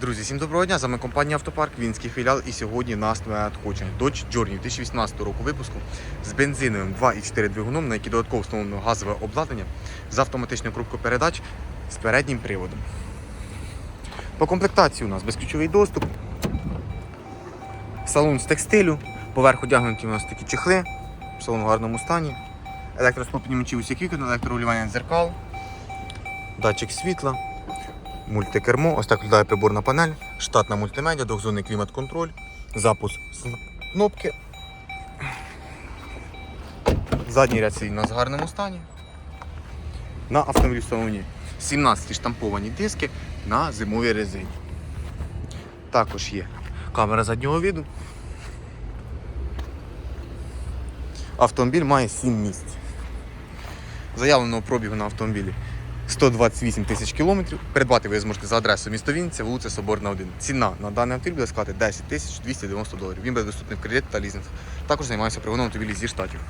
Друзі, всім доброго дня! З вами компанія Автопарк, Вінський філіал. І сьогодні нас нове надходження. Dodge Journey 2018 року випуску з бензиновим 2,4 двигуном, на який додатково встановлено газове обладнання з автоматичною коробкою передач з переднім приводом. По комплектації у нас безключовий доступ, салон з текстилю, поверх одягнуті у нас такі чехли, салон в гарному стані, електроспопнімачі усіх вікон, електрорулювання дзеркал, датчик світла мультикермо, ось так виглядає приборна панель, штатна мультимедіа, двохзонний клімат-контроль, запуск кнопки. Задній ряд сидінь у нас в гарному стані. На автомобілі встановлені 17 штамповані диски на зимовій резині. Також є камера заднього віду. Автомобіль має 7 місць. Заявленого пробігу на автомобілі 128 тисяч кілометрів. Придбати ви зможете за адресою місто Вінниця, вулиця Соборна 1. Ціна на даний автомобіль буде складати 10 тисяч 290 доларів. Він буде доступний в кредит та лізинг. Також займається пригоном автомобілів зі штатів.